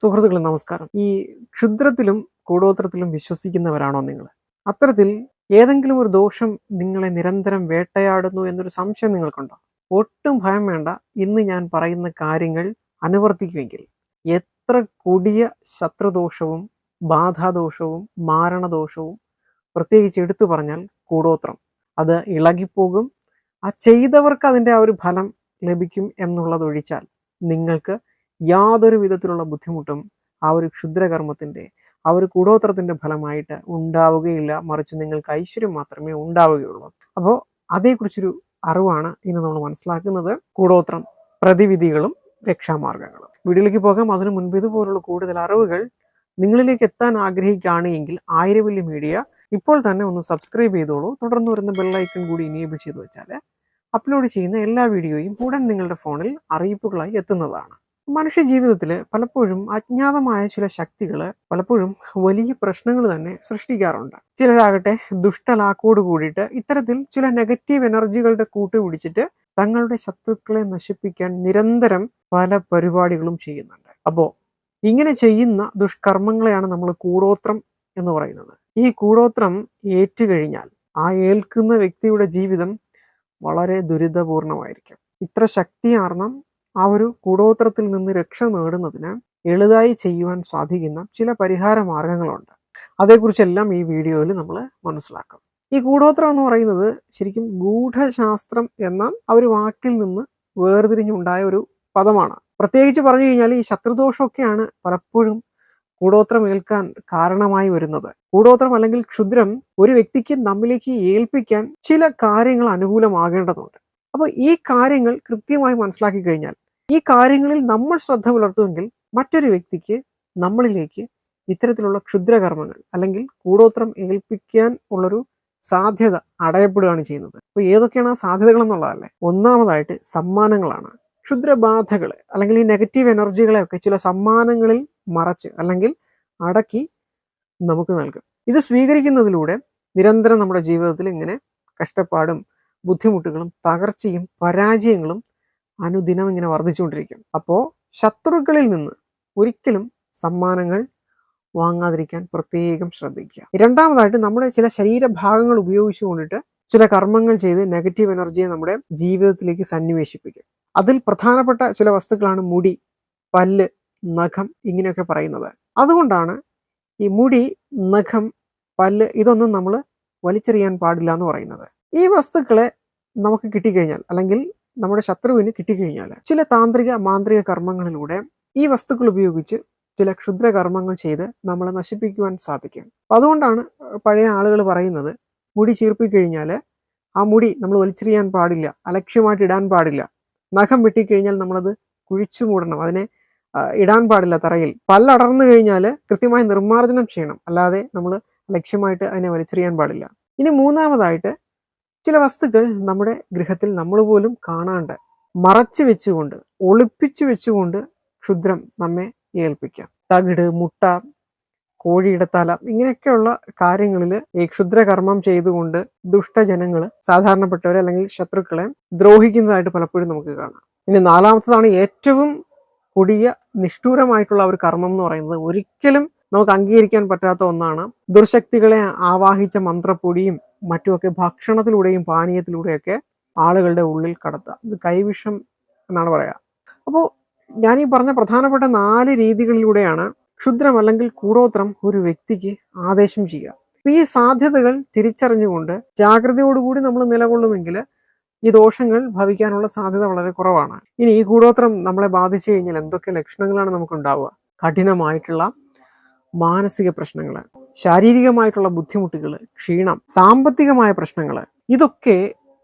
സുഹൃത്തുക്കളെ നമസ്കാരം. ഈ ക്ഷുദ്രത്തിലും കൂടോത്രത്തിലും വിശ്വസിക്കുന്നവരാണോ നിങ്ങൾ? അത്തരത്തിൽ ഏതെങ്കിലും ഒരു ദോഷം നിങ്ങളെ നിരന്തരം വേട്ടയാടുന്നു എന്നൊരു സംശയം നിങ്ങൾക്കുണ്ടോ? ഒട്ടും ഭയം വേണ്ട. ഇന്ന് ഞാൻ പറയുന്ന കാര്യങ്ങൾ അനുവർത്തിക്കുമെങ്കിൽ എത്ര കൊടിയ ശത്രുദോഷവും ബാധാദോഷവും മാരണദോഷവും പ്രത്യേകിച്ച് എടുത്തു പറഞ്ഞാൽ കൂടോത്രം. അത് ഇളകിപ്പോകും. ആ ചെയ്തവർക്ക് അതിന്റെ ആ ഒരു ഫലം ലഭിക്കും എന്നുള്ളതൊഴിച്ചാൽ നിങ്ങൾക്ക് യാതൊരു വിധത്തിലുള്ള ബുദ്ധിമുട്ടും ആ ഒരു ക്ഷുദ്രകർമ്മത്തിന്റെ ആ ഒരു കൂടോത്രത്തിന്റെ ഫലമായിട്ട് ഉണ്ടാവുകയില്ല. മറിച്ച് നിങ്ങൾക്ക് ഐശ്വര്യം മാത്രമേ ഉണ്ടാവുകയുള്ളൂ. അപ്പോൾ അതേക്കുറിച്ചൊരു അറിവാണ് ഇന്ന് നമ്മൾ മനസ്സിലാക്കുന്നത്. കൂടോത്രം പ്രതിവിധികളും രക്ഷാമാർഗങ്ങളും. വീഡിയോയിലേക്ക് പോകാം. അതിനു മുൻപ് ഇതുപോലുള്ള കൂടുതൽ അറിവുകൾ നിങ്ങളിലേക്ക് എത്താൻ ആഗ്രഹിക്കുകയാണ് എങ്കിൽ ആയിരവല്ലി മീഡിയ ഇപ്പോൾ തന്നെ ഒന്ന് സബ്സ്ക്രൈബ് ചെയ്തോളൂ. തുടർന്ന് വരുന്ന ബെല്ലൈക്കൺ കൂടി ഇനേബിൾ ചെയ്ത് വെച്ചാൽ അപ്ലോഡ് ചെയ്യുന്ന എല്ലാ വീഡിയോയും ഉടൻ നിങ്ങളുടെ ഫോണിൽ അറിയിപ്പുകളായി എത്തുന്നതാണ്. മനുഷ്യ ജീവിതത്തിൽ പലപ്പോഴും അജ്ഞാതമായ ചില ശക്തികൾ പലപ്പോഴും വലിയ പ്രശ്നങ്ങൾ തന്നെ സൃഷ്ടിക്കാറുണ്ട്. ചിലരാകട്ടെ ദുഷ്ടലാക്കോട് കൂടിയിട്ട് ഇത്തരത്തിൽ ചില നെഗറ്റീവ് എനർജികളുടെ കൂട്ടുപിടിച്ചിട്ട് തങ്ങളുടെ ശത്രുക്കളെ നശിപ്പിക്കാൻ നിരന്തരം പല പരിപാടികളും ചെയ്യുന്നുണ്ട്. അപ്പോൾ ഇങ്ങനെ ചെയ്യുന്ന ദുഷ്കർമ്മങ്ങളെയാണ് നമ്മൾ കൂടോത്രം എന്ന് പറയുന്നത്. ഈ കൂടോത്രം ഏറ്റുകഴിഞ്ഞാൽ ആ ഏൽക്കുന്ന വ്യക്തിയുടെ ജീവിതം വളരെ ദുരിതപൂർണമായിരിക്കും. ഇത്ര ശക്തിയാർന്ന ആ ഒരു കൂടോത്രത്തിൽ നിന്ന് രക്ഷ നേടുന്നതിന് എളുതായി ചെയ്യുവാൻ സാധിക്കുന്ന ചില പരിഹാര മാർഗങ്ങളുണ്ട്. അതേക്കുറിച്ചെല്ലാം ഈ വീഡിയോയിൽ നമ്മൾ മനസ്സിലാക്കും. ഈ കൂടോത്രം എന്ന് പറയുന്നത് ശരിക്കും ഗൂഢശാസ്ത്രം എന്ന ആ ഒരു വാക്കിൽ നിന്ന് വേർതിരിഞ്ഞുണ്ടായ ഒരു പദമാണ്. പ്രത്യേകിച്ച് പറഞ്ഞു കഴിഞ്ഞാൽ ഈ ശത്രുദോഷമൊക്കെയാണ് പലപ്പോഴും കൂടോത്രം ഏൽക്കാൻ കാരണമായി വരുന്നത്. കൂടോത്രം അല്ലെങ്കിൽ ക്ഷുദ്രം ഒരു വ്യക്തിക്ക് നമ്മിലേക്ക് ഏൽപ്പിക്കാൻ ചില കാര്യങ്ങൾ അനുകൂലമാകേണ്ടതുണ്ട്. അപ്പോൾ ഈ കാര്യങ്ങൾ കൃത്യമായി മനസ്സിലാക്കി കഴിഞ്ഞാൽ ഈ കാര്യങ്ങളിൽ നമ്മൾ ശ്രദ്ധ പുലർത്തുമെങ്കിൽ മറ്റൊരു വ്യക്തിക്ക് നമ്മളിലേക്ക് ഇത്തരത്തിലുള്ള ക്ഷുദ്രകർമ്മങ്ങൾ അല്ലെങ്കിൽ കൂടോത്രം ഏൽപ്പിക്കാൻ ഉള്ളൊരു സാധ്യത അടയപ്പെടുകയാണ് ചെയ്യുന്നത്. അപ്പോൾ ഏതൊക്കെയാണ് ആ സാധ്യതകൾ എന്നുള്ളതല്ലേ? ഒന്നാമതായിട്ട് സമ്മാനങ്ങളാണ്. ക്ഷുദ്രബാധകൾ അല്ലെങ്കിൽ ഈ നെഗറ്റീവ് എനർജികളെ ഒക്കെ ചില സമ്മാനങ്ങളിൽ മറച്ച് അല്ലെങ്കിൽ അടക്കി നമുക്ക് നൽകും. ഇത് സ്വീകരിക്കുന്നതിലൂടെ നിരന്തരം നമ്മുടെ ജീവിതത്തിൽ ഇങ്ങനെ കഷ്ടപ്പാടും ബുദ്ധിമുട്ടുകളും തകർച്ചയും പരാജയങ്ങളും അനുദിനം ഇങ്ങനെ വർദ്ധിച്ചുകൊണ്ടിരിക്കും. അപ്പോൾ ശത്രുക്കളിൽ നിന്ന് ഒരിക്കലും സമ്മാനങ്ങൾ വാങ്ങാതിരിക്കാൻ പ്രത്യേകം ശ്രദ്ധിക്കുക. രണ്ടാമതായിട്ട് നമ്മുടെ ചില ശരീരഭാഗങ്ങൾ ഉപയോഗിച്ചു കൊണ്ടിട്ട് ചില കർമ്മങ്ങൾ ചെയ്ത് നെഗറ്റീവ് എനർജിയെ നമ്മുടെ ജീവിതത്തിലേക്ക് സന്നിവേശിപ്പിക്കും. അതിൽ പ്രധാനപ്പെട്ട ചില വസ്തുക്കളാണ് മുടി പല്ല് നഖം ഇങ്ങനെയൊക്കെ പറയുന്നത്. അതുകൊണ്ടാണ് ഈ മുടി നഖം പല്ല് ഇതൊന്നും നമ്മൾ വലിച്ചെറിയാൻ പാടില്ല എന്ന് പറയുന്നത്. ഈ വസ്തുക്കളെ നമുക്ക് കിട്ടിക്കഴിഞ്ഞാൽ അല്ലെങ്കിൽ നമ്മുടെ ശത്രുവിന് കിട്ടിക്കഴിഞ്ഞാൽ ചില താന്ത്രിക മാന്ത്രിക കർമ്മങ്ങളിലൂടെ ഈ വസ്തുക്കൾ ഉപയോഗിച്ച് ചില ക്ഷുദ്ര കർമ്മങ്ങൾ ചെയ്ത് നമ്മളെ നശിപ്പിക്കുവാൻ സാധിക്കും. അതുകൊണ്ടാണ് പഴയ ആളുകൾ പറയുന്നത് മുടി ചീർപ്പിക്കഴിഞ്ഞാൽ ആ മുടി നമ്മൾ വലിച്ചെറിയാൻ പാടില്ല അലക്ഷ്യമായിട്ട് ഇടാൻ പാടില്ല. നഖം വെട്ടിക്കഴിഞ്ഞാൽ നമ്മളത് കുഴിച്ചു മൂടണം അതിനെ ഇടാൻ പാടില്ല തറയിൽ. പല്ലടർന്നു കഴിഞ്ഞാൽ കൃത്യമായി നിർമ്മാർജനം ചെയ്യണം അല്ലാതെ നമ്മൾ ലക്ഷ്യമായിട്ട് അതിനെ വലിച്ചെറിയാൻ പാടില്ല. ഇനി മൂന്നാമതായിട്ട് ചില വസ്തുക്കൾ നമ്മുടെ ഗൃഹത്തിൽ നമ്മൾ പോലും കാണാണ്ട് മറച്ചു വെച്ചുകൊണ്ട് ഒളിപ്പിച്ചു വെച്ചുകൊണ്ട് ക്ഷുദ്രം നമ്മെ ഏൽപ്പിക്കാം. തകിട് മുട്ട കോഴിയുടെ തല ഇങ്ങനെയൊക്കെയുള്ള കാര്യങ്ങളിൽ ഈ ക്ഷുദ്രകർമ്മം ചെയ്തുകൊണ്ട് ദുഷ്ടജനങ്ങൾ സാധാരണപ്പെട്ടവരെ അല്ലെങ്കിൽ ശത്രുക്കളെ ദ്രോഹിക്കുന്നതായിട്ട് പലപ്പോഴും നമുക്ക് കാണാം. ഇനി നാലാമത്തതാണ് ഏറ്റവും കൊടിയ നിഷ്ഠൂരമായിട്ടുള്ള ഒരു കർമ്മം എന്ന് പറയുന്നത് ഒരിക്കലും നമുക്ക് അംഗീകരിക്കാൻ പറ്റാത്ത ഒന്നാണ് ദുർശക്തികളെ ആവാഹിച്ച മന്ത്രപ്പൊടിയും മറ്റുമൊക്കെ ഭക്ഷണത്തിലൂടെയും പാനീയത്തിലൂടെയൊക്കെ ആളുകളുടെ ഉള്ളിൽ കടത്തുക ഇത് കൈവിഷം എന്നാണ് പറയുക അപ്പോൾ ഞാൻ ഈ പറഞ്ഞ പ്രധാനപ്പെട്ട നാല് രീതികളിലൂടെയാണ് ക്ഷുദ്രം അല്ലെങ്കിൽ കൂടോത്രം ഒരു വ്യക്തിക്ക് ആദേശം ചെയ്യുക. ഈ സാധ്യതകൾ തിരിച്ചറിഞ്ഞുകൊണ്ട് ജാഗ്രതയോടുകൂടി നമ്മൾ നിലകൊള്ളുമെങ്കിൽ ഈ ദോഷങ്ങൾ ഭവിക്കാനുള്ള സാധ്യത വളരെ കുറവാണ്. ഇനി ഈ കൂടോത്രം നമ്മളെ ബാധിച്ചു കഴിഞ്ഞാൽ എന്തൊക്കെ ലക്ഷണങ്ങളാണ് നമുക്ക് ഉണ്ടാവുക കഠിനമായിട്ടുള്ള മാനസിക പ്രശ്നങ്ങൾ ശാരീരികമായിട്ടുള്ള ബുദ്ധിമുട്ടുകൾ ക്ഷീണം സാമ്പത്തികമായ പ്രശ്നങ്ങൾ ഇതൊക്കെ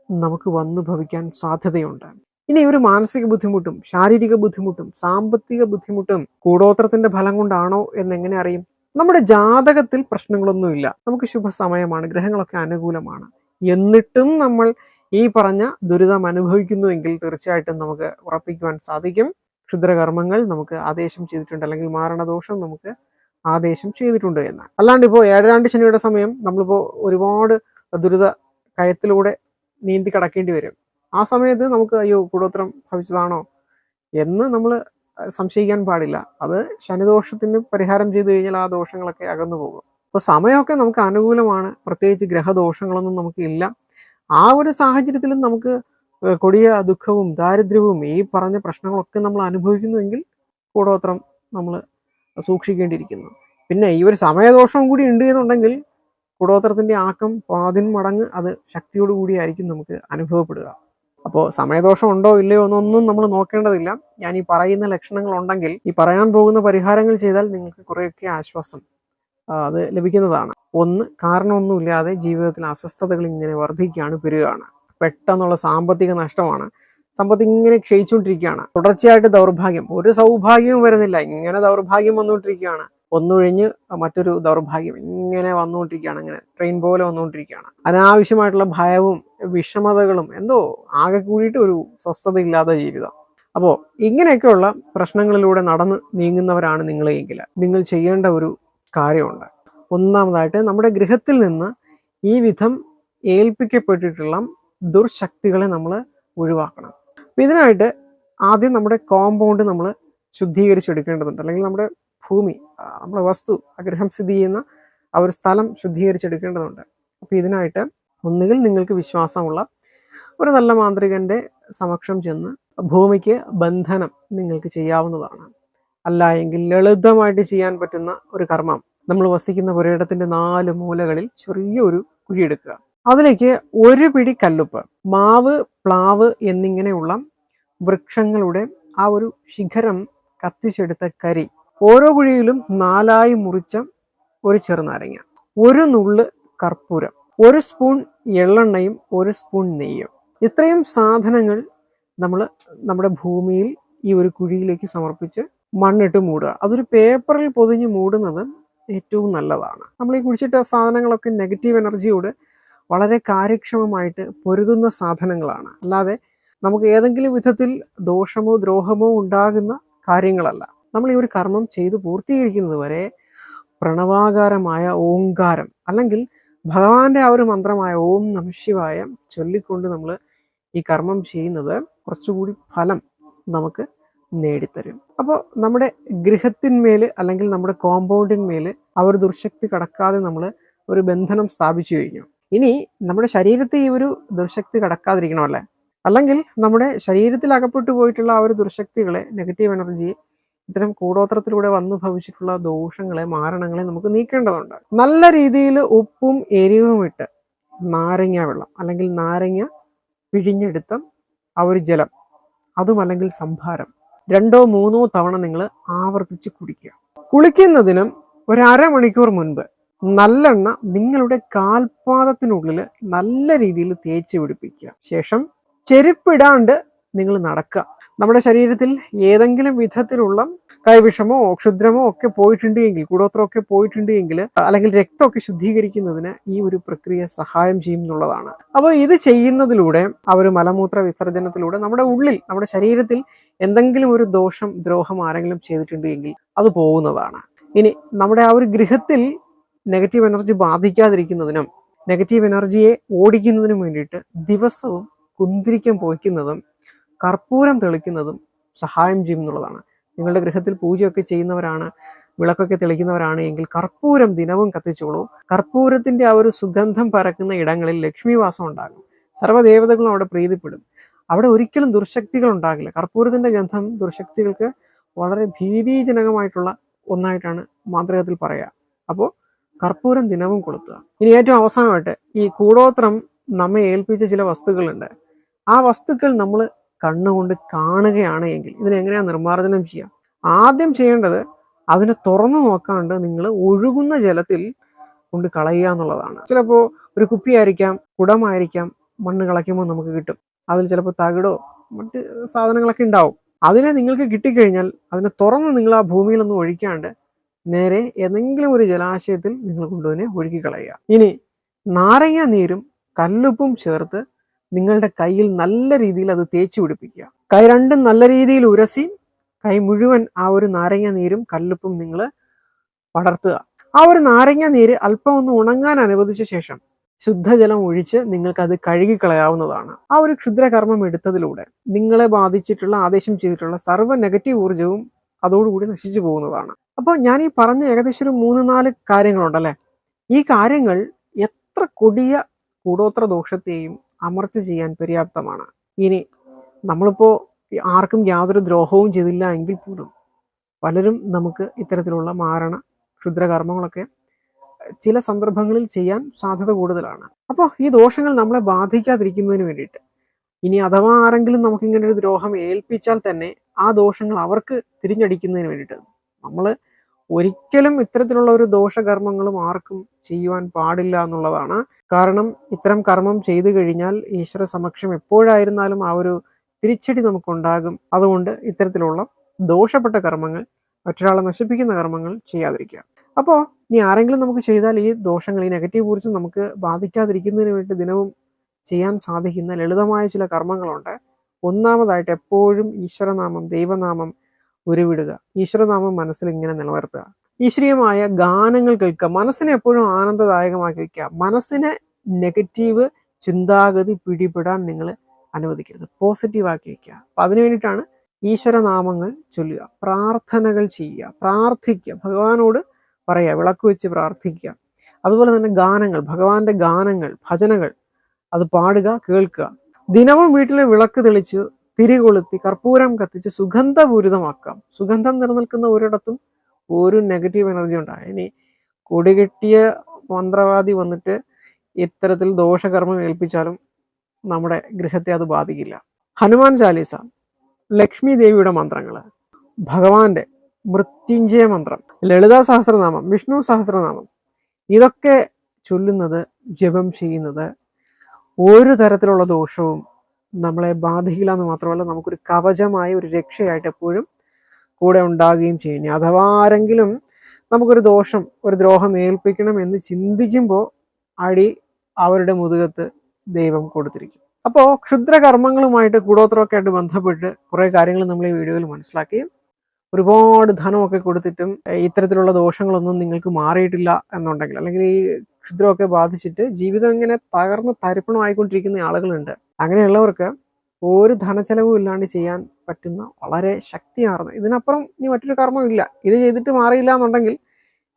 നമുക്ക് വന്നു ഭവിക്കാൻ സാധ്യതയുണ്ട്. ഇനി ഒരു മാനസിക ബുദ്ധിമുട്ടും ശാരീരിക ബുദ്ധിമുട്ടും സാമ്പത്തിക ബുദ്ധിമുട്ടും കൂടോത്രത്തിന്റെ ഫലം കൊണ്ടാണോ എന്ന് എങ്ങനെ അറിയും? നമ്മുടെ ജാതകത്തിൽ പ്രശ്നങ്ങളൊന്നുമില്ല. നമുക്ക് ശുഭ ശുഭസമയമാണ് ഗ്രഹങ്ങളൊക്കെ അനുകൂലമാണ്. എന്നിട്ടും നമ്മൾ ഈ പറഞ്ഞ ദുരിതം അനുഭവിക്കുന്നുവെങ്കിൽ തീർച്ചയായിട്ടും നമുക്ക് ഉറപ്പിക്കുവാൻ സാധിക്കും. ക്ഷുദ്രകർമ്മങ്ങൾ നമുക്ക് ആദേശം ചെയ്തിട്ടുണ്ട്. അല്ലെങ്കിൽ മാരണദോഷം നമുക്ക് ആദേശം ചെയ്തിട്ടുണ്ട് എന്നാണ് അല്ലാണ്ട് ഇപ്പോൾ ഏഴാണ്ട് ശനിയുടെ സമയം നമ്മളിപ്പോൾ ഒരുപാട് ദുരിത കയത്തിലൂടെ നീന്തി കടക്കേണ്ടി വരും. ആ സമയത്ത് നമുക്ക് അയ്യോ കൂടോത്രം ഭവിച്ചതാണോ എന്ന് നമ്മൾ സംശയിക്കാൻ പാടില്ല. അത് ശനിദോഷത്തിന് പരിഹാരം ചെയ്തു കഴിഞ്ഞാൽ ആ ദോഷങ്ങളൊക്കെ അകന്നു പോകും. അപ്പോൾ സമയമൊക്കെ നമുക്ക് അനുകൂലമാണ്. പ്രത്യേകിച്ച് ഗ്രഹദോഷങ്ങളൊന്നും നമുക്ക് ഇല്ല. ആ ഒരു സാഹചര്യത്തിലും നമുക്ക് കൊടിയ ദുഃഖവും ദാരിദ്ര്യവും ഈ പറഞ്ഞ പ്രശ്നങ്ങളൊക്കെ നമ്മൾ അനുഭവിക്കുന്നുവെങ്കിൽ കൂടോത്രം നമ്മൾ സൂക്ഷിക്കേണ്ടിയിരിക്കുന്നു. പിന്നെ ഈ ഒരു സമയദോഷം കൂടി ഉണ്ട് എന്നുണ്ടെങ്കിൽ കുടോത്രത്തിന്റെ ആക്കം പാതിൻ മടങ്ങ് അത് ശക്തിയോടുകൂടിയായിരിക്കും നമുക്ക് അനുഭവപ്പെടുക. അപ്പോൾ സമയദോഷം ഉണ്ടോ ഇല്ലയോ എന്നൊന്നും നമ്മൾ നോക്കേണ്ടതില്ല. ഞാൻ ഈ പറയുന്ന ലക്ഷണങ്ങൾ ഉണ്ടെങ്കിൽ ഈ പറയാൻ പോകുന്ന പരിഹാരങ്ങൾ ചെയ്താൽ നിങ്ങൾക്ക് കുറേയൊക്കെ ആശ്വാസം അത് ലഭിക്കുന്നതാണ്. ഒന്ന് കാരണമൊന്നുമില്ലാതെ ജീവിതത്തിൽ അസ്വസ്ഥതകൾ ഇങ്ങനെ വർദ്ധിക്കുകയാണ് പെരുകയാണ് പെട്ടെന്നുള്ള സാമ്പത്തിക നഷ്ടമാണ്. സമ്പത്ത് ഇങ്ങനെ ക്ഷയിച്ചുകൊണ്ടിരിക്കുകയാണ്. തുടർച്ചയായിട്ട് ദൗർഭാഗ്യം. ഒരു സൗഭാഗ്യവും വരുന്നില്ല. ഇങ്ങനെ ദൗർഭാഗ്യം വന്നുകൊണ്ടിരിക്കുകയാണ്. ഒന്നൊഴിഞ്ഞ് മറ്റൊരു ദൗർഭാഗ്യം ഇങ്ങനെ വന്നുകൊണ്ടിരിക്കുകയാണ്. ഇങ്ങനെ ട്രെയിൻ പോലെ വന്നുകൊണ്ടിരിക്കുകയാണ്. അനാവശ്യമായിട്ടുള്ള ഭയവും വിഷമതകളും എന്തോ ആകെ കൂടിയിട്ട് ഒരു സ്വസ്ഥതയില്ലാത്ത ജീവിതം. അപ്പോൾ ഇങ്ങനെയൊക്കെയുള്ള പ്രശ്നങ്ങളിലൂടെ നടന്ന് നീങ്ങുന്നവരാണ് നിങ്ങൾ എങ്കിൽ നിങ്ങൾ ചെയ്യേണ്ട ഒരു കാര്യമുണ്ട്. ഒന്നാമതായിട്ട് നമ്മുടെ ഗൃഹത്തിൽ നിന്ന് ഈ വിധം ഏൽപ്പിക്കപ്പെട്ടിട്ടുള്ള ദുർശക്തികളെ നമ്മൾ ഒഴിവാക്കണം. അപ്പം ഇതിനായിട്ട് ആദ്യം നമ്മുടെ കോമ്പൗണ്ട് നമ്മൾ ശുദ്ധീകരിച്ചെടുക്കേണ്ടതുണ്ട്. അല്ലെങ്കിൽ നമ്മുടെ ഭൂമി നമ്മുടെ വസ്തു ആ ഗൃഹം സ്ഥിതി ചെയ്യുന്ന ആ ഒരു സ്ഥലം ശുദ്ധീകരിച്ചെടുക്കേണ്ടതുണ്ട്. അപ്പോൾ ഇതിനായിട്ട് ഒന്നുകിൽ നിങ്ങൾക്ക് വിശ്വാസമുള്ള ഒരു നല്ല മാന്ത്രികന്റെ സമക്ഷം ചെന്ന് ഭൂമിക്ക് ബന്ധനം നിങ്ങൾക്ക് ചെയ്യാവുന്നതാണ്. അല്ല എങ്കിൽ ലളിതമായിട്ട് ചെയ്യാൻ പറ്റുന്ന ഒരു കർമ്മം. നമ്മൾ വസിക്കുന്ന പുരയിടത്തിന്റെ നാല് മൂലകളിൽ ചെറിയൊരു കുഴിയെടുക്കുക. അതിലേക്ക് ഒരു പിടി കല്ലുപ്പ് മാവ് പ്ലാവ് എന്നിങ്ങനെയുള്ള വൃക്ഷങ്ങളുടെ ആ ഒരു ശിഖരം കത്തിച്ചെടുത്ത കരി. ഓരോ കുഴിയിലും നാലായി മുറിച്ച ഒരു ചെറുനാരങ്ങ ഒരു നുള്ള് കർപ്പൂരം ഒരു സ്പൂൺ എള്ളെണ്ണയും ഒരു സ്പൂൺ നെയ്യും. ഇത്രയും സാധനങ്ങൾ നമ്മൾ നമ്മുടെ ഭൂമിയിൽ ഈ ഒരു കുഴിയിലേക്ക് സമർപ്പിച്ച് മണ്ണിട്ട് മൂടുക. അതൊരു പേപ്പറിൽ പൊതിഞ്ഞ് മൂടുന്നത് ഏറ്റവും നല്ലതാണ്. നമ്മൾ ഈ കുഴിച്ചിട്ട സാധനങ്ങളൊക്കെ നെഗറ്റീവ് എനർജിയോട് വളരെ കാര്യക്ഷമമായിട്ട് പൊരുതുന്ന സാധനങ്ങളാണ്. അല്ലാതെ നമുക്ക് ഏതെങ്കിലും വിധത്തിൽ ദോഷമോ ദ്രോഹമോ ഉണ്ടാകുന്ന കാര്യങ്ങളല്ല. നമ്മൾ ഈ ഒരു കർമ്മം ചെയ്ത് പൂർത്തീകരിക്കുന്നത് വരെ പ്രണവാകാരമായ ഓങ്കാരം അല്ലെങ്കിൽ ഭഗവാന്റെ ആ ഒരു മന്ത്രമായ ഓം നം ശിവായ ചൊല്ലിക്കൊണ്ട് നമ്മൾ ഈ കർമ്മം ചെയ്യുന്നത് കുറച്ചുകൂടി ഫലം നമുക്ക് നേടിത്തരും. അപ്പോൾ നമ്മുടെ ഗൃഹത്തിന്മേൽ അല്ലെങ്കിൽ നമ്മുടെ കോമ്പൗണ്ടിന്മേൽ ആ ഒരു ദുർശക്തി കടക്കാതെ നമ്മൾ ഒരു ബന്ധനം സ്ഥാപിച്ചു കഴിഞ്ഞു. ഇനി നമ്മുടെ ശരീരത്തെ ഈ ഒരു ദുർശക്തി കടക്കാതിരിക്കണമല്ലേ? അല്ലെങ്കിൽ നമ്മുടെ ശരീരത്തിൽ അകപ്പെട്ടു പോയിട്ടുള്ള ആ ഒരു ദുർശക്തികളെ നെഗറ്റീവ് എനർജി ഇത്തരം കൂടോത്രത്തിലൂടെ വന്നു ഭവിച്ചിട്ടുള്ള ദോഷങ്ങളെ മാരണങ്ങളെ നമുക്ക് നീക്കേണ്ടതുണ്ട്. നല്ല രീതിയിൽ ഉപ്പും എരിവും ഇട്ട് നാരങ്ങ വെള്ളം അല്ലെങ്കിൽ നാരങ്ങ പിഴിഞ്ഞെടുത്ത ആ ഒരു ജലം അതും അല്ലെങ്കിൽ സംഭാരം രണ്ടോ മൂന്നോ തവണ നിങ്ങൾ ആവർത്തിച്ച് കുടിക്കുക. കുളിക്കുന്നതിനും ഒരു അരമണിക്കൂർ മുൻപ് നല്ലെണ്ണ നിങ്ങളുടെ കാൽപാദത്തിനുള്ളിൽ നല്ല രീതിയിൽ തേച്ച് പിടിപ്പിക്കുക. ശേഷം ചെരുപ്പിടാണ്ട് നിങ്ങൾ നടക്കുക. നമ്മുടെ ശരീരത്തിൽ ഏതെങ്കിലും വിധത്തിലുള്ള കൈവിഷമോ ക്ഷുദ്രമോ ഒക്കെ പോയിട്ടുണ്ട് എങ്കിൽ കൂടോത്രമൊക്കെ പോയിട്ടുണ്ട് എങ്കിൽ അല്ലെങ്കിൽ രക്തമൊക്കെ ശുദ്ധീകരിക്കുന്നതിന് ഈ ഒരു പ്രക്രിയ സഹായം ചെയ്യും എന്നുള്ളതാണ്. അപ്പോൾ ഇത് ചെയ്യുന്നതിലൂടെ ആ ഒരു മലമൂത്ര വിസർജനത്തിലൂടെ നമ്മുടെ ഉള്ളിൽ നമ്മുടെ ശരീരത്തിൽ എന്തെങ്കിലും ഒരു ദോഷം ദ്രോഹം ആരെങ്കിലും ചെയ്തിട്ടുണ്ട് എങ്കിൽ അത് പോകുന്നതാണ്. ഇനി നമ്മുടെ ആ ഒരു ഗൃഹത്തിൽ നെഗറ്റീവ് എനർജി ബാധിക്കാതിരിക്കുന്നതിനും നെഗറ്റീവ് എനർജിയെ ഓടിക്കുന്നതിനും വേണ്ടിയിട്ട് ദിവസവും കുന്തിരിക്കം പോയിക്കുന്നതും കർപ്പൂരം തെളിക്കുന്നതും സഹായം ചെയ്യും എന്നുള്ളതാണ്. നിങ്ങളുടെ ഗൃഹത്തിൽ പൂജയൊക്കെ ചെയ്യുന്നവരാണ് വിളക്കൊക്കെ തെളിക്കുന്നവരാണ് എങ്കിൽ കർപ്പൂരം ദിനവും കത്തിച്ചോളൂ. കർപ്പൂരത്തിന്റെ ആ ഒരു സുഗന്ധം പരക്കുന്ന ഇടങ്ങളിൽ ലക്ഷ്മിവാസം ഉണ്ടാകും. സർവദേവതകളും അവിടെ പ്രീതിപ്പെടും. അവിടെ ഒരിക്കലും ദുർശക്തികൾ ഉണ്ടാകില്ല. കർപ്പൂരത്തിന്റെ ഗന്ധം ദുർശക്തികൾക്ക് വളരെ ഭീതിജനകമായിട്ടുള്ള ഒന്നായിട്ടാണ് മാന്ത്രികത്തിൽ പറയുക അപ്പോൾ കർപ്പൂരം ദിനവും കൊളുത്തുക. ഇനി ഏറ്റവും അവസാനമായിട്ട് ഈ കൂടോത്രം നമ്മെ ഏൽപ്പിച്ച ചില വസ്തുക്കളുണ്ട്. ആ വസ്തുക്കൾ നമ്മൾ കണ്ണുകൊണ്ട് കാണുകയാണ് എങ്കിൽ ഇതിനെങ്ങനെയാണ് നിർമ്മാർജനം ചെയ്യുക? ആദ്യം ചെയ്യേണ്ടത് അതിനെ തുറന്നു നോക്കാണ്ട് നിങ്ങൾ ഒഴുകുന്ന ജലത്തിൽ കൊണ്ട് കളയുക എന്നുള്ളതാണ്. ചിലപ്പോൾ ഒരു കുപ്പിയായിരിക്കാം കുടമായിരിക്കാം മണ്ണ് കളയ്ക്കുമ്പോൾ നമുക്ക് കിട്ടും. അതിൽ ചിലപ്പോൾ തകിടോ മറ്റ് സാധനങ്ങളൊക്കെ ഉണ്ടാവും. അതിനെ നിങ്ങൾക്ക് കിട്ടിക്കഴിഞ്ഞാൽ അതിനെ തുറന്ന് നിങ്ങൾ ആ ഭൂമിയിലൊന്നും ഒഴിക്കാണ്ട് നേരെ ഏതെങ്കിലും ഒരു ജലാശയത്തിൽ നിങ്ങൾ കൊണ്ടുവന്നെ ഒഴുകി കളയുക ഇനി നാരങ്ങ നീരും കല്ലുപ്പും ചേർത്ത് നിങ്ങളുടെ കയ്യിൽ നല്ല രീതിയിൽ അത് തേച്ചു പിടിപ്പിക്കുക. കൈ രണ്ടും നല്ല രീതിയിൽ ഉരസി കൈ മുഴുവൻ ആ ഒരു നാരങ്ങ നീരും കല്ലുപ്പും നിങ്ങൾ പടർത്തുക. ആ ഒരു നാരങ്ങ നീര് അല്പം ഒന്ന് ഉണങ്ങാൻ അനുവദിച്ച ശേഷം ശുദ്ധജലം ഒഴിച്ച് നിങ്ങൾക്ക് അത് കഴുകിക്കളയാവുന്നതാണ്. ആ ഒരു ക്ഷുദ്രകർമ്മം എടുത്തതിലൂടെ നിങ്ങളെ ബാധിച്ചിട്ടുള്ള ആദേശം ചെയ്തിട്ടുള്ള സർവ നെഗറ്റീവ് ഊർജവും അതോടുകൂടി നശിച്ചു പോകുന്നതാണ്. അപ്പോൾ ഞാൻ ഈ പറഞ്ഞ ഏകദേശം ഒരു മൂന്ന് നാല് കാര്യങ്ങളുണ്ടല്ലേ? ഈ കാര്യങ്ങൾ എത്ര കൊടിയ കൂടോത്ര ദോഷത്തെയും അമർച്ച ചെയ്യാൻ പര്യാപ്തമാണ്. ഇനി നമ്മളിപ്പോൾ ആർക്കും യാതൊരു ദ്രോഹവും ചെയ്തില്ല എങ്കിൽ പോലും പലരും നമുക്ക് ഇത്തരത്തിലുള്ള മാരണ ക്ഷുദ്രകർമ്മങ്ങളൊക്കെ ചില സന്ദർഭങ്ങളിൽ ചെയ്യാൻ സാധ്യത കൂടുതലാണ്. അപ്പോൾ ഈ ദോഷങ്ങൾ നമ്മളെ ബാധിക്കാതിരിക്കുന്നതിന് വേണ്ടിയിട്ട് ഇനി അഥവാ ആരെങ്കിലും നമുക്കിങ്ങനെ ഒരു ദ്രോഹം ഏൽപ്പിച്ചാൽ തന്നെ ആ ദോഷങ്ങൾ അവർക്ക് തിരിഞ്ഞടിക്കുന്നതിന് വേണ്ടിയിട്ട് നമ്മൾ ഒരിക്കലും ഇത്തരത്തിലുള്ള ഒരു ദോഷകർമ്മങ്ങളും ആർക്കും ചെയ്യുവാൻ പാടില്ല എന്നുള്ളതാണ്. കാരണം ഇത്തരം കർമ്മം ചെയ്തു കഴിഞ്ഞാൽ ഈശ്വര സമക്ഷം എപ്പോഴായിരുന്നാലും ആ ഒരു തിരിച്ചടി നമുക്കുണ്ടാകും. അതുകൊണ്ട് ഇത്തരത്തിലുള്ള ദോഷപ്പെട്ട കർമ്മങ്ങൾ മറ്റൊരാളെ നശിപ്പിക്കുന്ന കർമ്മങ്ങൾ ചെയ്യാതിരിക്കുക. അപ്പോൾ ഇനി ആരെങ്കിലും നമുക്ക് ചെയ്താൽ ഈ ദോഷങ്ങൾ ഈ നെഗറ്റീവ് ഊർജം നമുക്ക് ബാധിക്കാതിരിക്കുന്നതിന് വേണ്ടി ദിനവും ചെയ്യാൻ സാധിക്കുന്ന ലളിതമായ ചില കർമ്മങ്ങളുണ്ട്. ഒന്നാമതായിട്ട് എപ്പോഴും ഈശ്വരനാമം ദൈവനാമം ഉരുവിടുക. ഈശ്വരനാമം മനസ്സിൽ ഇങ്ങനെ നിലനിർത്തുക. ഈശ്വരീയമായ ഗാനങ്ങൾ കേൾക്കുക. മനസ്സിനെ എപ്പോഴും ആനന്ദദായകമാക്കി വയ്ക്കുക. മനസ്സിനെ നെഗറ്റീവ് ചിന്താഗതി പിടിപെടാൻ നിങ്ങൾ അനുവദിക്കരുത്. പോസിറ്റീവ് ആക്കി വയ്ക്കുക. അപ്പം അതിനു വേണ്ടിയിട്ടാണ് ഈശ്വരനാമങ്ങൾ ചൊല്ലുക. പ്രാർത്ഥനകൾ ചെയ്യുക. പ്രാർത്ഥിക്കുക. ഭഗവാനോട് പറയുക. വിളക്ക് വെച്ച് പ്രാർത്ഥിക്കുക. അതുപോലെ തന്നെ ഗാനങ്ങൾ. ഭഗവാന്റെ ഗാനങ്ങൾ ഭജനകൾ. അത് പാടുക കേൾക്കുക. ദിനവും വീട്ടിലെ വിളക്ക് തെളിച്ച് തിരികൊളുത്തി കർപ്പൂരം കത്തിച്ച് സുഗന്ധപൂരിതമാക്കാം. സുഗന്ധം നിലനിൽക്കുന്ന ഒരിടത്തും ഒരു നെഗറ്റീവ് എനർജി ഉണ്ടാകും. ഇനി കൊടികെട്ടിയ മന്ത്രവാദി വന്നിട്ട് ഇത്തരത്തിൽ ദോഷകർമ്മം ഏൽപ്പിച്ചാലും നമ്മുടെ ഗൃഹത്തെ അത് ബാധിക്കില്ല. ഹനുമാൻ ചാലീസ ലക്ഷ്മി ദേവിയുടെ മന്ത്രങ്ങൾ ഭഗവാന്റെ മൃത്യുഞ്ജയ മന്ത്രം ലളിതാ സഹസ്രനാമം വിഷ്ണു സഹസ്രനാമം ഇതൊക്കെ ചൊല്ലുന്നത് ജപം ചെയ്യുന്നത് ഒരു തരത്തിലുള്ള ദോഷവും നമ്മളെ ബാധിക്കില്ല എന്ന് മാത്രമല്ല നമുക്കൊരു കവചമായ ഒരു രക്ഷയായിട്ട് എപ്പോഴും കൂടെ ഉണ്ടാകുകയും ചെയ്യുന്നു അഥവാ ആരെങ്കിലും നമുക്കൊരു ദോഷം ഒരു ദ്രോഹം ഏൽപ്പിക്കണം എന്ന് ചിന്തിക്കുമ്പോൾ അടി അവരുടെ മുതുകത്ത് ദൈവം കൊടുത്തിരിക്കും. അപ്പോൾ ക്ഷുദ്രകർമ്മങ്ങളുമായിട്ട് കൂടോത്രമൊക്കെ ആയിട്ട് ബന്ധപ്പെട്ട് കുറേ കാര്യങ്ങൾ നമ്മൾ ഈ വീഡിയോയിൽ മനസ്സിലാക്കി. ഒരുപാട് ധനമൊക്കെ കൊടുത്തിട്ടും ഇത്തരത്തിലുള്ള ദോഷങ്ങളൊന്നും നിങ്ങൾക്ക് മാറിയിട്ടില്ല എന്നുണ്ടെങ്കിൽ അല്ലെങ്കിൽ ഈ ക്ഷുദ്രമൊക്കെ ബാധിച്ചിട്ട് ജീവിതം ഇങ്ങനെ തകർന്ന് തരിപ്പണമായിക്കൊണ്ടിരിക്കുന്ന ആളുകളുണ്ട്. അങ്ങനെയുള്ളവർക്ക് ഒരു ധനച്ചെലവും ഇല്ലാണ്ട് ചെയ്യാൻ പറ്റുന്ന വളരെ ശക്തിയാർന്ന ഇതിനപ്പുറം ഇനി മറ്റൊരു കർമ്മം ഇല്ല. ഇത് ചെയ്തിട്ട് മാറിയില്ല എന്നുണ്ടെങ്കിൽ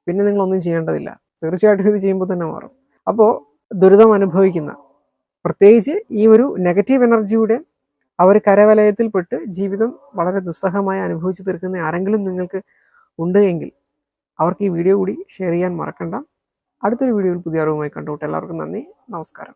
പിന്നെ നിങ്ങളൊന്നും ചെയ്യേണ്ടതില്ല. തീർച്ചയായിട്ടും ഇത് ചെയ്യുമ്പോൾ തന്നെ മാറും. അപ്പോൾ ദുരിതം അനുഭവിക്കുന്ന പ്രത്യേകിച്ച് ഈ ഒരു നെഗറ്റീവ് എനർജിയുടെ ആ ഒരു കരവലയത്തിൽപ്പെട്ട് ജീവിതം വളരെ ദുസ്സഹമായി അനുഭവിച്ചു തീർക്കുന്ന ആരെങ്കിലും നിങ്ങൾക്ക് ഉണ്ട് എങ്കിൽ അവർക്ക് ഈ വീഡിയോ കൂടി ഷെയർ ചെയ്യാൻ മറക്കണ്ട. അടുത്തൊരു വീഡിയോയിൽ പുതിയ അറിവുമായി കണ്ടുകൊണ്ട് എല്ലാവർക്കും നന്ദി. നമസ്കാരം.